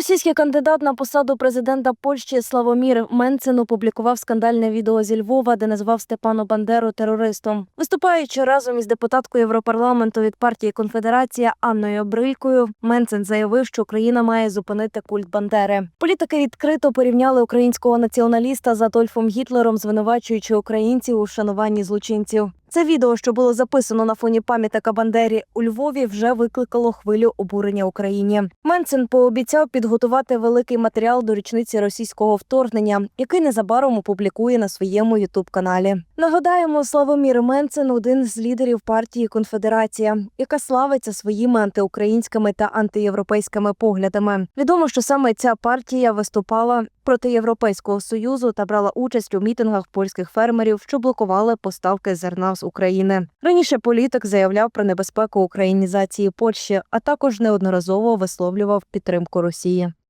Проросійський кандидат на посаду президента Польщі Славомір Менцин опублікував скандальне відео зі Львова, де назвав Степану Бандеру терористом. Виступаючи разом із депутаткою Європарламенту від партії Конфедерація Анною Брилькою, Менцин заявив, що Україна має зупинити культ Бандери. Політики відкрито порівняли українського націоналіста з Адольфом Гітлером, звинувачуючи українців у вшануванні злочинців. Це відео, що було записано на фоні пам'ятника Бандері у Львові, вже викликало хвилю обурення Україні. Менцин пообіцяв підготувати великий матеріал до річниці російського вторгнення, який незабаром опублікує на своєму ютуб-каналі. Нагадаємо, Славомір Менцин один з лідерів партії Конфедерація, яка славиться своїми антиукраїнськими та антиєвропейськими поглядами. Відомо, що саме ця партія виступала проти Європейського союзу та брала участь у мітингах польських фермерів, що блокували поставки зерна з України. Раніше політик заявляв про небезпеку українізації Польщі, а також неодноразово висловлював підтримку Росії.